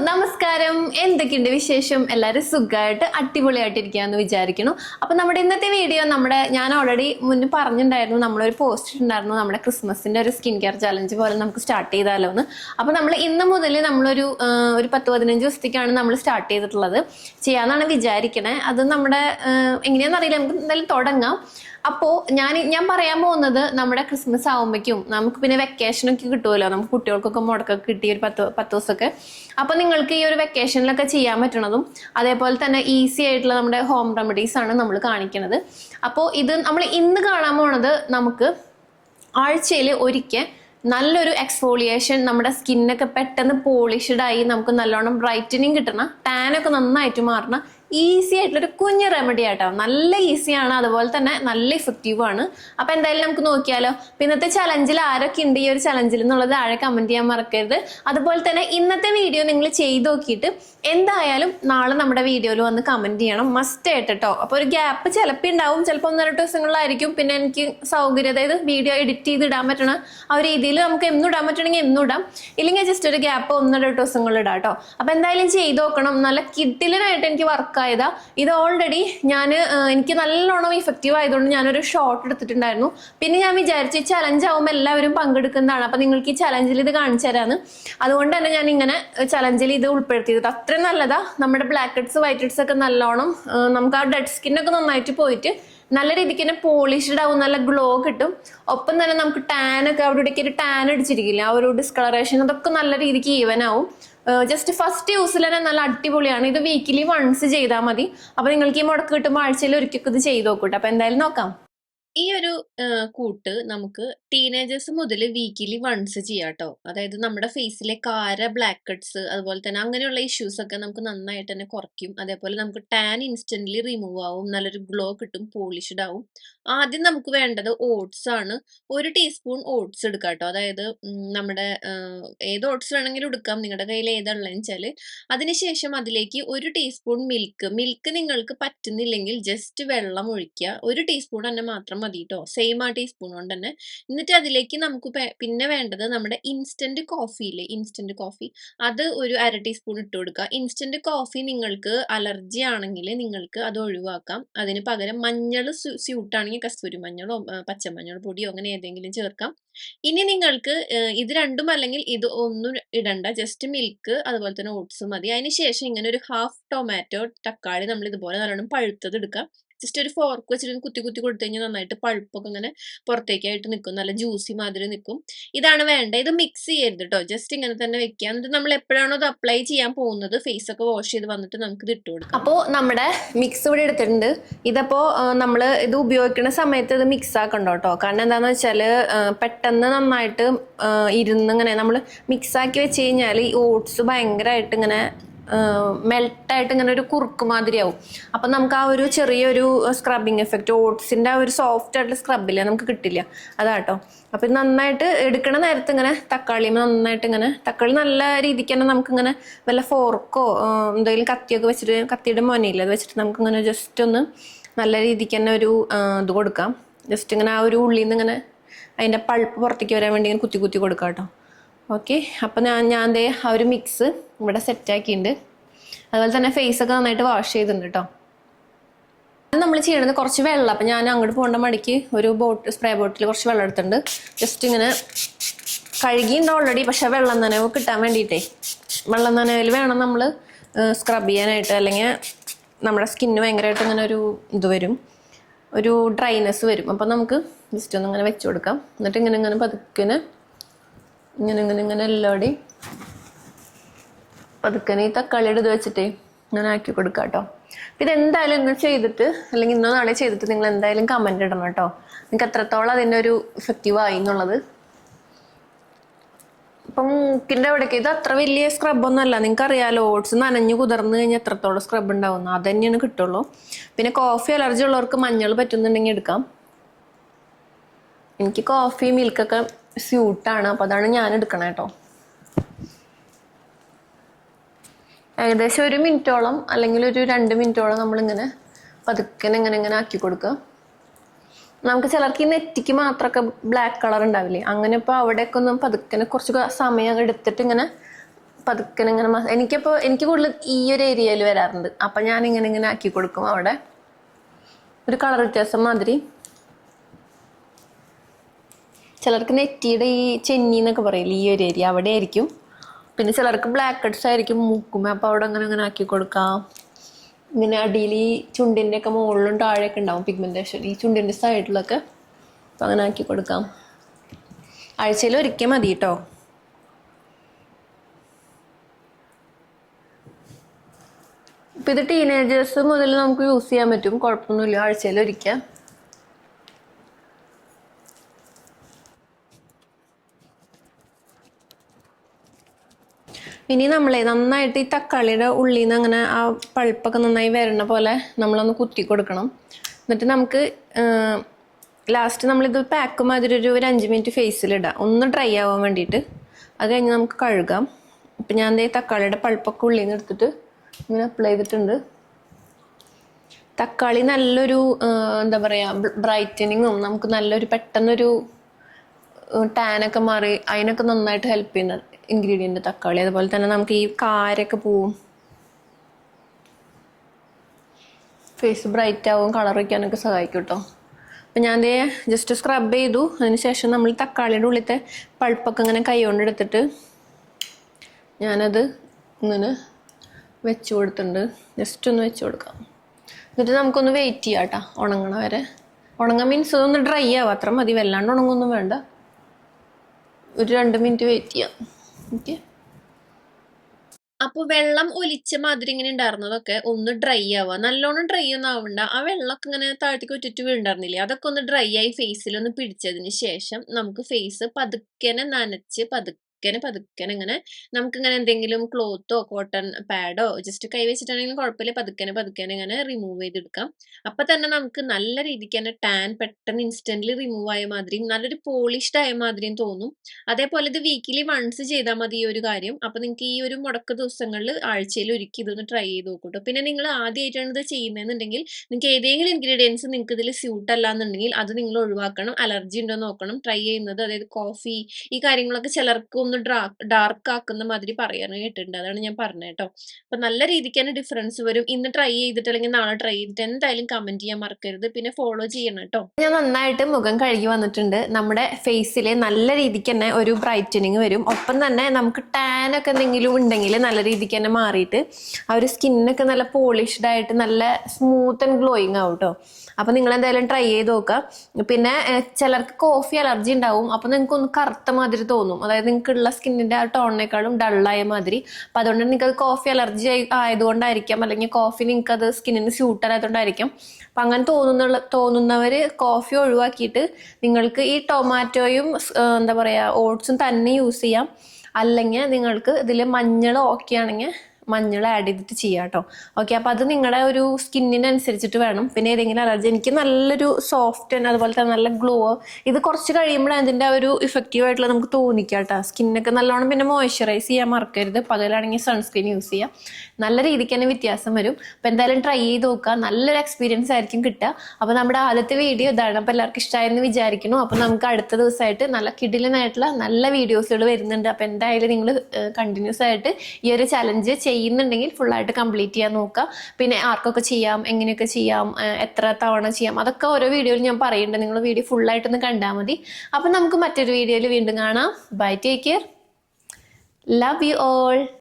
നമസ്കാരം. എന്തൊക്കെയുണ്ട് വിശേഷം? എല്ലാവരും സുഖമായിട്ട് അടിപൊളിയായിട്ടിരിക്കുകയെന്ന് വിചാരിക്കുന്നു. അപ്പം നമ്മുടെ ഇന്നത്തെ വീഡിയോ നമ്മുടെ ഞാൻ ഓൾറെഡി മുന്നേ പറഞ്ഞിട്ടുണ്ടായിരുന്നു. നമ്മളൊരു പോസ്റ്റ് ഉണ്ടായിരുന്നു നമ്മുടെ ക്രിസ്മസിന്റെ ഒരു സ്കിൻ കെയർ ചലഞ്ച് പോലെ നമുക്ക് സ്റ്റാർട്ട് ചെയ്താലോ എന്ന്. അപ്പോൾ നമ്മൾ ഇന്ന് മുതൽ നമ്മളൊരു ഒരു പത്ത് പതിനഞ്ച് ദിവസത്തേക്കാണ് നമ്മൾ സ്റ്റാർട്ട് ചെയ്തിട്ടുള്ളത്. ചെയ്യാമെന്നാണ് വിചാരിക്കണേ. അത് നമ്മുടെ എങ്ങനെയാണെന്ന് അറിയില്ല നമുക്ക് എന്തായാലും തുടങ്ങാം. അപ്പോ ഞാൻ ഞാൻ പറയാൻ പോകുന്നത് നമ്മുടെ ക്രിസ്മസ് ആകുമ്പോഴേക്കും നമുക്ക് പിന്നെ വെക്കേഷനൊക്കെ കിട്ടുമല്ലോ നമുക്ക് കുട്ടികൾക്കൊക്കെ മുടക്കൊക്കെ കിട്ടി ഒരു പത്ത് പത്ത് ദിവസമൊക്കെ. അപ്പോൾ നിങ്ങൾക്ക് ഈ ഒരു വെക്കേഷനിലൊക്കെ ചെയ്യാൻ പറ്റണതും അതേപോലെ തന്നെ ഈസി ആയിട്ടുള്ള നമ്മുടെ ഹോം റെമഡീസ് ആണ് നമ്മൾ കാണിക്കുന്നത് അപ്പോൾ ഇത് നമ്മൾ ഇന്ന് കാണാൻ പോണത് നമുക്ക് ആഴ്ചയിൽ ഒരിക്കൽ നല്ലൊരു എക്സ്ഫോളിയേഷൻ നമ്മുടെ സ്കിന്നൊക്കെ പെട്ടെന്ന് പോളിഷ്ഡ് ആയി നമുക്ക് നല്ലോണം ബ്രൈറ്റനിങ് കിട്ടണ ടാനൊക്കെ നന്നായിട്ട് മാറണ ഈസി ആയിട്ടുള്ളൊരു കുഞ്ഞ് റെമഡി ആട്ടോ. നല്ല ഈസിയാണ് അതുപോലെ തന്നെ നല്ല ഇഫക്റ്റീവ് ആണ്. അപ്പൊ എന്തായാലും നമുക്ക് നോക്കിയാലോ. ഇന്നത്തെ ചലഞ്ചിൽ ആരൊക്കെ ഉണ്ട് ഈ ഒരു ചലഞ്ചിൽ എന്നുള്ളത് താഴെ കമന്റ് ചെയ്യാൻ മറക്കരുത്. അതുപോലെ തന്നെ ഇന്നത്തെ വീഡിയോ നിങ്ങൾ ചെയ്ത് നോക്കിയിട്ട് എന്തായാലും നാളെ നമ്മുടെ വീഡിയോയിൽ വന്ന് കമന്റ് ചെയ്യണം. മസ്റ്റ് ആയിട്ട് കേട്ടോ അപ്പൊ ഒരു ഗ്യാപ്പ് ചിലപ്പോൾ ഉണ്ടാവും ചിലപ്പോൾ ഒന്നര ദിവസങ്ങളിലായിരിക്കും. പിന്നെ എനിക്ക് സൗകര്യം അതായത് വീഡിയോ എഡിറ്റ് ചെയ്ത് ഇടാൻ പറ്റണ ആ ഒരു രീതിയിൽ നമുക്ക് എന്നും ഇടാൻ പറ്റണമെങ്കിൽ എന്നും ഇടാം. ഇല്ലെങ്കിൽ ജസ്റ്റ് ഒരു ഗ്യാപ്പ് ഒന്നര ദിവസങ്ങളിൽ ഇടാം കേട്ടോ അപ്പൊ എന്തായാലും ചെയ്ത് നോക്കണം. നല്ല കിഡിലിനായിട്ട് എനിക്ക് വർക്ക് ആയതാ ഇത് ഓൾറെഡി ഞാൻ എനിക്ക് നല്ലോണം ഇഫക്റ്റീവ് ആയതുകൊണ്ട് ഞാനൊരു ഷോർട്ട് എടുത്തിട്ടുണ്ടായിരുന്നു. പിന്നെ ഞാൻ വിചാരിച്ചു ഈ ചലഞ്ച് ആവുമ്പോൾ എല്ലാവരും പങ്കെടുക്കുന്നതാണ്. അപ്പൊ നിങ്ങൾക്ക് ഈ ചലഞ്ചിൽ ഇത് കാണിച്ചു തരാന്ന്. അതുകൊണ്ട് തന്നെ ഞാൻ ഇങ്ങനെ ചലഞ്ചിൽ ഇത് ഉൾപ്പെടുത്തിയത്. അത്രയും നല്ലതാ. നമ്മുടെ ബ്ലാക്ക് ഹെഡ്സ് വൈറ്റ് ഹെഡ്സ് ഒക്കെ നല്ലോണം നമുക്ക് ആ ഡെഡ് സ്കിന്നൊക്കെ നന്നായിട്ട് പോയിട്ട് നല്ല രീതിക്ക് തന്നെ പോളിഷ്ഡ് ആവും നല്ല ഗ്ലോ കിട്ടും. ഒപ്പം തന്നെ നമുക്ക് ടാൻ ഒക്കെ അവിടെ ഇടയ്ക്ക് ഒരു ടാൻ അടിച്ചിരിക്കില്ല ആ ഒരു ഡിസ്കളറേഷൻ അതൊക്കെ നല്ല രീതിക്ക് ഈവൻ ആവും. ജസ്റ്റ് ഫസ്റ്റ് യൂസിൽ തന്നെ നല്ല അടിപൊളിയാണ്. ഇത് വീക്കിലി വൺസ് ചെയ്താൽ മതി. അപ്പൊ നിങ്ങൾക്ക് ഈ മുടക്ക് കിട്ടുമ്പോൾ ആഴ്ചയിൽ ഒരിക്കൽ ഇത് ചെയ്ത് നോക്കൂട്ടോ. അപ്പൊ എന്തായാലും നോക്കാം. ഈ ഒരു കൂട്ട് നമുക്ക് ടീനേജേഴ്സ് മുതൽ വീക്കിലി വൺസ് ചെയ്യാട്ടോ. അതായത് നമ്മുടെ ഫേസിലെ കാര ബ്ലാക്ക് കട്ട്സ് അതുപോലെ തന്നെ അങ്ങനെയുള്ള ഇഷ്യൂസ് ഒക്കെ നമുക്ക് നന്നായിട്ട് തന്നെ കുറയ്ക്കും. അതേപോലെ നമുക്ക് ടാൻ ഇൻസ്റ്റന്റ്ലി റിമൂവ് ആവും നല്ലൊരു ഗ്ലോ കിട്ടും പോളിഷ്ഡ് ആവും. ആദ്യം നമുക്ക് വേണ്ടത് ഓട്സ് ആണ്. ഒരു ടീസ്പൂൺ ഓട്സ് എടുക്കാട്ടോ. കേട്ടോ അതായത് നമ്മുടെ ഏത് ഓട്സ് വേണമെങ്കിലും എടുക്കാം. നിങ്ങളുടെ കയ്യിൽ ഏതാണെന്ന് വെച്ചാൽ അതിനുശേഷം അതിലേക്ക് ഒരു ടീസ്പൂൺ മിൽക്ക് മിൽക്ക് നിങ്ങൾക്ക് പറ്റുന്നില്ലെങ്കിൽ ജസ്റ്റ് വെള്ളം ഒഴിക്കുക. ഒരു ടീസ്പൂൺ തന്നെ മാത്രം മതി കേട്ടോ സെയിം ആ ടീസ്പൂൺ കൊണ്ട് തന്നെ എന്നിട്ട് അതിലേക്ക് നമുക്ക് പിന്നെ വേണ്ടത് നമ്മുടെ ഇൻസ്റ്റന്റ് കോഫി ഇല്ലേ? ഇൻസ്റ്റന്റ് കോഫി അത് ഒരു അര ടീസ്പൂൺ ഇട്ട് കൊടുക്കുക. ഇൻസ്റ്റന്റ് കോഫി നിങ്ങൾക്ക് അലർജി ആണെങ്കിൽ നിങ്ങൾക്ക് അത് ഒഴിവാക്കാം. അതിന് പകരം മഞ്ഞൾ സ്യൂട്ടാണെങ്കിൽ കസ്തൂരി മഞ്ഞളോ പച്ചമഞ്ഞൾ പൊടിയോ അങ്ങനെ ഏതെങ്കിലും ചേർക്കാം. ഇനി നിങ്ങൾക്ക് ഇത് രണ്ടും അല്ലെങ്കിൽ ഇത് ഒന്നും ഇടണ്ട. ജസ്റ്റ് മിൽക്ക് അതുപോലെ തന്നെ ഓട്സ് മതി. അതിന് ശേഷം ഇങ്ങനെ ഒരു ഹാഫ് ടൊമാറ്റോ തക്കാളി നമ്മൾ ഇതുപോലെ നല്ലോണം പഴുത്തത് എടുക്കാം ജസ്റ്റ് ഒരു ഫോർക്ക് വെച്ചിട്ട് കുത്തി കുത്തി കൊടുത്തു കഴിഞ്ഞാൽ നന്നായിട്ട് പഴുപ്പൊക്കെ ഇങ്ങനെ പുറത്തേക്കായിട്ട് നിൽക്കും നല്ല ജ്യൂസി മാതിരി നിൽക്കും ഇതാണ് വേണ്ട ഇത് മിക്സ് ചെയ്യരുത് കേട്ടോ ജസ്റ്റ് ഇങ്ങനെ തന്നെ വെക്കുക. എന്നിട്ട് നമ്മൾ എപ്പോഴാണോ അത് അപ്ലൈ ചെയ്യാൻ പോകുന്നത് ഫേസ് ഒക്കെ വാഷ് ചെയ്ത് വന്നിട്ട് നമുക്ക് ഇത് ഇട്ട് കൊടുക്കാം. അപ്പോൾ നമ്മുടെ മിക്സ് ഇവിടെ എടുത്തിട്ടുണ്ട്. ഇതപ്പോൾ നമ്മൾ ഇത് ഉപയോഗിക്കുന്ന സമയത്ത് ഇത് മിക്സ് ആക്കണ്ടോ കേട്ടോ കാരണം എന്താണെന്ന് വെച്ചാൽ പെട്ടെന്ന് നന്നായിട്ട് ഇരുന്ന് ഇങ്ങനെ നമ്മൾ മിക്സ് ആക്കി വെച്ച് കഴിഞ്ഞാൽ ഈ ഓട്സ് ഭയങ്കരമായിട്ട് ഇങ്ങനെ മെൽട്ടായിട്ട് ഇങ്ങനെ ഒരു കുറുക്ക് മാതിരിയാവും. അപ്പം നമുക്ക് ആ ഒരു ചെറിയൊരു സ്ക്രബിങ് എഫക്റ്റ് ഓട്സിന്റെ ആ ഒരു സോഫ്റ്റ് ആയിട്ടുള്ള സ്ക്രബില്ല നമുക്ക് കിട്ടില്ല. അതാട്ടോ. അപ്പം നന്നായിട്ട് എടുക്കണ നേരത്ത് ഇങ്ങനെ തക്കാളിയും നന്നായിട്ട് ഇങ്ങനെ തക്കാളി നല്ല രീതിക്ക് തന്നെ നമുക്കിങ്ങനെ വല്ല ഫോർക്കോ എന്തെങ്കിലും കത്തിയൊക്കെ വെച്ചിട്ട് കത്തിയുടെ മൊനയില്ല അത് വെച്ചിട്ട് നമുക്കിങ്ങനെ ജസ്റ്റ് ഒന്ന് നല്ല രീതിക്ക് തന്നെ ഒരു ഇത് കൊടുക്കാം. ജസ്റ്റ് ഇങ്ങനെ ആ ഒരു ഉള്ളിൽ നിന്ന് ഇങ്ങനെ അതിന്റെ പൾപ്പ് പുറത്തേക്ക് വരാൻ വേണ്ടി ഇങ്ങനെ കുത്തി കുത്തി കൊടുക്കാം കേട്ടോ. ഓക്കെ അപ്പം ഞാൻ ഞാൻ ദേ ആ ഒരു മിക്സ് ഇവിടെ സെറ്റാക്കിയിട്ടുണ്ട് അതുപോലെ തന്നെ ഫേസ് ഒക്കെ നന്നായിട്ട് വാഷ് ചെയ്തിട്ടുണ്ട് കേട്ടോ നമ്മൾ ചെയ്യണത് കുറച്ച് വെള്ളം. അപ്പം ഞാൻ അങ്ങോട്ട് പോകേണ്ട മടിക്ക് ഒരു ബോട്ട് സ്പ്രേ ബോട്ടിൽ കുറച്ച് വെള്ളം എടുത്തിട്ടുണ്ട്. ജസ്റ്റ് ഇങ്ങനെ കഴുകിയുണ്ട് ഓൾറെഡി പക്ഷേ വെള്ളം നനവ് കിട്ടാൻ വേണ്ടിയിട്ടേ. വെള്ളം നനവിൽ വേണം നമ്മൾ സ്ക്രബ് ചെയ്യാനായിട്ട്. അല്ലെങ്കിൽ നമ്മുടെ സ്കിന്ന് ഭയങ്കരമായിട്ട് ഇങ്ങനെ ഒരു ഇത് വരും. ഒരു ഡ്രൈനെസ് വരും. അപ്പം നമുക്ക് ജസ്റ്റ് ഒന്ന് ഇങ്ങനെ വെച്ച് കൊടുക്കാം. എന്നിട്ട് ഇങ്ങനെ ഇങ്ങനെ പതുക്കിനെ ഇങ്ങനെ ഇങ്ങനെ ഇങ്ങനെ എല്ലാടി പതുക്കനെ ഈ തക്കാളിയുടെ ഇത് വെച്ചിട്ടേ ഇങ്ങനെ ആക്കി കൊടുക്കാം കേട്ടോ ഇത് എന്തായാലും ഇന്ന് ചെയ്തിട്ട് അല്ലെങ്കിൽ ഇന്നോ നാളെ ചെയ്തിട്ട് നിങ്ങൾ എന്തായാലും കമന്റ് ഇടണം കേട്ടോ. നിങ്ങൾക്ക് എത്രത്തോളം അതിന്റെ ഒരു ഇഫക്റ്റീവ് ആയി എന്നുള്ളത്. ഇപ്പം മൂക്കിന്റെ അവിടേക്ക് ഇത് അത്ര വലിയ സ്ക്രബൊന്നും അല്ല. നിങ്ങൾക്ക് അറിയാമല്ലോ ഓട്സ് നനഞ്ഞു കുതിർന്ന് കഴിഞ്ഞാൽ എത്രത്തോളം സ്ക്രബ് ഉണ്ടാവുന്നു അത് തന്നെയാണ് കിട്ടുള്ളൂ. പിന്നെ കോഫി അലർജി ഉള്ളവർക്ക് മഞ്ഞൾ പറ്റുന്നുണ്ടെങ്കിൽ എടുക്കാം. എനിക്ക് കോഫി മിൽക്കൊക്കെ സ്യൂട്ടാണ്. അപ്പോൾ അതാണ് ഞാൻ എടുക്കണേ കേട്ടോ ഏകദേശം ഒരു മിനിറ്റോളം അല്ലെങ്കിൽ ഒരു രണ്ട് മിനിറ്റോളം നമ്മളിങ്ങനെ പതുക്കെ ഇങ്ങനെ ഇങ്ങനെ ആക്കി കൊടുക്കുക. നമുക്ക് ചിലർക്ക് ഈ നെറ്റിക്ക് മാത്രമൊക്കെ ബ്ലാക്ക് കളർ ഉണ്ടാവില്ലേ? അങ്ങനെ ഇപ്പോൾ അവിടെയൊക്കെ ഒന്ന് പതുക്കനെ കുറച്ച് സമയം എടുത്തിട്ട് ഇങ്ങനെ പതുക്കനെ ഇങ്ങനെ എനിക്കപ്പോൾ എനിക്ക് കൂടുതൽ ഈ ഒരു ഏരിയയിൽ വരാറുണ്ട്. അപ്പം ഞാൻ ഇങ്ങനെ ഇങ്ങനെ ആക്കി കൊടുക്കും അവിടെ. ഒരു കളർ വ്യത്യാസം മാതിരി. ചിലർക്ക് നെറ്റിയുടെ ഈ ചെന്നി എന്നൊക്കെ പറയില്ല ഈ ഒരു ഏരിയ അവിടെ ആയിരിക്കും പിന്നെ ചിലർക്ക് ബ്ലാക്ക് ഹെഡ്സ് ആയിരിക്കും മൂക്കുമേ അപ്പോൾ അവിടെ അങ്ങനെ അങ്ങനെ ആക്കി കൊടുക്കാം. ഇങ്ങനെ അടിയിൽ ഈ ചുണ്ടിന്റെ ഒക്കെ മുകളിലും താഴെയൊക്കെ ഉണ്ടാവും പിഗ്മെന്റേഷൻ ഈ ചുണ്ടിന്റെ സൈഡിലൊക്കെ അപ്പം അങ്ങനെ ആക്കി കൊടുക്കാം. ആഴ്ചയിൽ ഒരിക്കൽ മതി കേട്ടോ ഇപ്പം ഇത് ടീനേജേഴ്സ് മുതൽ നമുക്ക് യൂസ് ചെയ്യാൻ പറ്റും. കുഴപ്പമൊന്നുമില്ല. ആഴ്ചയിൽ ഒരിക്കൽ. ഇനി നമ്മളെ നന്നായിട്ട് ഈ തക്കാളിയുടെ ഉള്ളിൽ നിന്ന് അങ്ങനെ ആ പഴുപ്പൊക്കെ നന്നായി വരണ പോലെ നമ്മളൊന്ന് കുത്തി കൊടുക്കണം. എന്നിട്ട് നമുക്ക് ലാസ്റ്റ് നമ്മളിത് പാക്ക് മാതിരി ഒരു ഒരു അഞ്ച് മിനിറ്റ് ഫേസിലിടാം ഒന്ന് ഡ്രൈ ആവാൻ വേണ്ടിയിട്ട്. അത് കഴിഞ്ഞ് നമുക്ക് കഴുകാം. ഇപ്പം ഞാൻ ദേ തക്കാളിയുടെ പഴുപ്പൊക്കെ ഉള്ളിൽ നിന്ന് എടുത്തിട്ട് ഇങ്ങനെ അപ്ലൈ ചെയ്തിട്ടുണ്ട്. തക്കാളി നല്ലൊരു എന്താ പറയുക ബ്രൈറ്റനിങ്ങും നമുക്ക് നല്ലൊരു പെട്ടെന്നൊരു ടാനൊക്കെ മാറി അതിനൊക്കെ നന്നായിട്ട് ഹെൽപ്പ് ചെയ്യുന്ന ഇൻഗ്രീഡിയന്റ് തക്കാളി അതുപോലെ തന്നെ നമുക്ക് ഈ കാരൊക്കെ പോവും. ഫേസ് ബ്രൈറ്റ് ആവും കളർ വയ്ക്കാനൊക്കെ സഹായിക്കും കേട്ടോ അപ്പം ഞാൻ ദേ ജസ്റ്റ് സ്ക്രബ് ചെയ്തു. അതിന് ശേഷം നമ്മൾ തക്കാളിയുടെ ഉള്ളിലത്തെ പൾപ്പൊക്കെ ഇങ്ങനെ കൈ കൊണ്ട് എടുത്തിട്ട് ഞാനത് ഇങ്ങനെ വെച്ച് കൊടുത്തിട്ടുണ്ട്. ജസ്റ്റ് ഒന്ന് വെച്ച് കൊടുക്കാം. എന്നിട്ട് നമുക്കൊന്ന് വെയിറ്റ് ചെയ്യാം കേട്ടോ ഉണങ്ങണ വരെ. ഉണങ്ങാൻ മീൻസ് ഒന്ന് ഡ്രൈ ആവും. അത്ര മതി. വല്ലാണ്ട് ഉണങ്ങൊന്നും വേണ്ട. ഒരു രണ്ട് മിനിറ്റ് വെയിറ്റ് ചെയ്യാം. അപ്പൊ വെള്ളം ഒലിച്ച മാതിരി ഇങ്ങനെ ഉണ്ടായിരുന്നതൊക്കെ ഒന്ന് ഡ്രൈ ആവുക. നല്ലോണം ഡ്രൈ ഒന്നും ആവണ്ട. ആ വെള്ളമൊക്കെ ഇങ്ങനെ താഴ്ത്തിക്ക് ഒറ്റിട്ട് വീണ്ടായിരുന്നില്ലേ അതൊക്കെ ഒന്ന് ഡ്രൈ ആയി ഫേസിൽ ഒന്ന് പിടിച്ചതിന് ശേഷം നമുക്ക് ഫേസ് പതുക്കെ നനച്ച് പതുക്കനെ പതുക്കനെ ഇങ്ങനെ നമുക്ക് ഇങ്ങനെ എന്തെങ്കിലും ക്ലോത്തോ കോട്ടൺ പാഡോ ജസ്റ്റ് കൈ വെച്ചിട്ടാണെങ്കിലും കുഴപ്പമില്ല. പതുക്കനെ പതുക്കനെ ഇങ്ങനെ റിമൂവ് ചെയ്തെടുക്കാം. അപ്പൊ തന്നെ നമുക്ക് നല്ല രീതിക്ക് തന്നെ ടാൻ പെട്ടെന്ന് ഇൻസ്റ്റന്റ്ലി റിമൂവ് ആയ മാതിരിയും നല്ലൊരു പോളിഷ്ഡ് ആയ മാതിരിയും തോന്നും. അതേപോലെ ഇത് വീക്കിലി വൺസ് ചെയ്താൽ മതി ഈ ഒരു കാര്യം. അപ്പൊ നിങ്ങൾക്ക് ഈ ഒരു മുടക്ക ദിവസങ്ങളിൽ ആഴ്ചയിൽ ഒരുക്കി ഇതൊന്ന് ട്രൈ ചെയ്ത് നോക്കൂട്ടോ. പിന്നെ നിങ്ങൾ ആദ്യമായിട്ടാണ് ഇത് ചെയ്യുന്നതെന്നുണ്ടെങ്കിൽ നിങ്ങൾക്ക് ഏതെങ്കിലും ഇൻഗ്രീഡിയൻസ് നിങ്ങൾക്ക് ഇതിൽ സ്യൂട്ട് അല്ല എന്നുണ്ടെങ്കിൽ അത് നിങ്ങൾ ഒഴിവാക്കണം. അലർജി ഉണ്ടോ നോക്കണം. ട്രൈ ചെയ്യുന്നത് അതായത് കോഫി ഈ കാര്യങ്ങളൊക്കെ ചിലർക്ക് ഒന്ന് ഡാർക്ക് ആക്കുന്ന മാതിരി പറയാൻ കേട്ടിട്ടുണ്ട്. അതാണ് ഞാൻ പറഞ്ഞത് കേട്ടോ. അപ്പൊ നല്ല രീതിക്ക് തന്നെ ഡിഫറൻസ് വരും. ഇന്ന് ട്രൈ ചെയ്തിട്ട് അല്ലെങ്കിൽ നാളെ ട്രൈ ചെയ്തിട്ട് എന്തായാലും കമന്റ് ചെയ്യാൻ മറക്കരുത്. പിന്നെ ഫോളോ ചെയ്യണം കേട്ടോ. ഞാൻ നന്നായിട്ട് മുഖം കഴുകി വന്നിട്ടുണ്ട്. നമ്മുടെ ഫേസിൽ നല്ല രീതിക്ക് തന്നെ ഒരു ബ്രൈറ്റനിങ് വരും. ഒപ്പം തന്നെ നമുക്ക് ടാൻ ഒക്കെ എന്തെങ്കിലും ഉണ്ടെങ്കിൽ നല്ല രീതിക്ക് തന്നെ മാറിയിട്ട് ആ ഒരു സ്കിന്നൊക്കെ നല്ല പോളിഷ്ഡ് ആയിട്ട് നല്ല സ്മൂത്ത് ആൻഡ് ഗ്ലോയിങ് ആവും കേട്ടോ. അപ്പൊ നിങ്ങൾ എന്തായാലും ട്രൈ ചെയ്ത് നോക്കുക. പിന്നെ ചിലർക്ക് കോഫി അലർജി ഉണ്ടാവും. അപ്പൊ നിങ്ങൾക്ക് ഒന്ന് കറുത്ത മാതിരി തോന്നും. അതായത് നിങ്ങൾക്ക് ഉള്ള സ്കിന്നിന്റെ ആ ടോണിനേക്കാളും ഡള്ളായ മാതിരി. അപ്പൊ അതുകൊണ്ട് നിങ്ങൾക്ക് കോഫി അലർജി ആയതുകൊണ്ടായിരിക്കാം. അല്ലെങ്കിൽ കോഫി നിങ്ങൾക്ക് അത് സ്കിന്നിന് സ്യൂട്ട് അല്ലാത്തതുകൊണ്ടായിരിക്കും അപ്പൊ അങ്ങനെ തോന്നുന്ന തോന്നുന്നവര് കോഫി ഒഴിവാക്കിയിട്ട് നിങ്ങൾക്ക് ഈ ടൊമാറ്റോയും എന്താ പറയാ ഓട്സും തന്നെ യൂസ് ചെയ്യാം. അല്ലെങ്കിൽ നിങ്ങൾക്ക് ഇതിൽ മഞ്ഞൾ ഓക്കെ ആണെങ്കിൽ മഞ്ഞൾ ആഡ് ചെയ്തിട്ട് ചെയ്യാം കേട്ടോ ഓക്കെ അപ്പോൾ അത് നിങ്ങളുടെ ഒരു സ്കിന്നിനനുസരിച്ചിട്ട് വേണം. പിന്നെ ഏതെങ്കിലും അലർജി എനിക്ക് നല്ലൊരു സോഫ്റ്റ് അതുപോലെ തന്നെ നല്ല ഗ്ലോ ഇത് കുറച്ച് കഴിയുമ്പോഴാണ് അതിന്റെ ഒരു ഇഫക്റ്റീവ് ആയിട്ടുള്ള നമുക്ക് തോന്നിക്കാം കേട്ടോ. സ്കിന്നൊക്കെ നല്ലോണം പിന്നെ മോയ്സ്ചറൈസ് ചെയ്യാൻ മറക്കരുത്. പകലാണെങ്കിൽ സൺസ്ക്രീൻ യൂസ് ചെയ്യാം. നല്ല രീതിക്ക് തന്നെ വ്യത്യാസം വരും. അപ്പോൾ എന്തായാലും ട്രൈ ചെയ്ത് നോക്കുക. നല്ലൊരു എക്സ്പീരിയൻസ് ആയിരിക്കും കിട്ടുക. അപ്പോൾ നമ്മുടെ ആദ്യത്തെ വീഡിയോ ഇതാണ്. അപ്പോൾ എല്ലാവർക്കും ഇഷ്ടമായെന്ന് വിചാരിക്കുന്നു. അപ്പോൾ നമുക്ക് അടുത്ത ദിവസമായിട്ട് നല്ല കിടിലനായിട്ടുള്ള നല്ല വീഡിയോസുകൾ വരുന്നുണ്ട്. അപ്പോൾ എന്തായാലും നിങ്ങൾ കണ്ടിന്യൂസ് ആയിട്ട് ഈ ഒരു ചലഞ്ച് ചെയ്യുന്നുണ്ടെങ്കിൽ ഫുള്ളായിട്ട് കംപ്ലീറ്റ് ചെയ്യാൻ നോക്കുക. പിന്നെ ആർക്കൊക്കെ ചെയ്യാം എങ്ങനെയൊക്കെ ചെയ്യാം എത്ര തവണ ചെയ്യാം അതൊക്കെ ഓരോ വീഡിയോയിൽ ഞാൻ പറയുന്നുണ്ട്. നിങ്ങൾ വീഡിയോ ഫുള്ളായിട്ടൊന്ന് കണ്ടാൽ മതി. അപ്പം നമുക്ക് മറ്റൊരു വീഡിയോയിൽ വീണ്ടും കാണാം. Bye take care love you all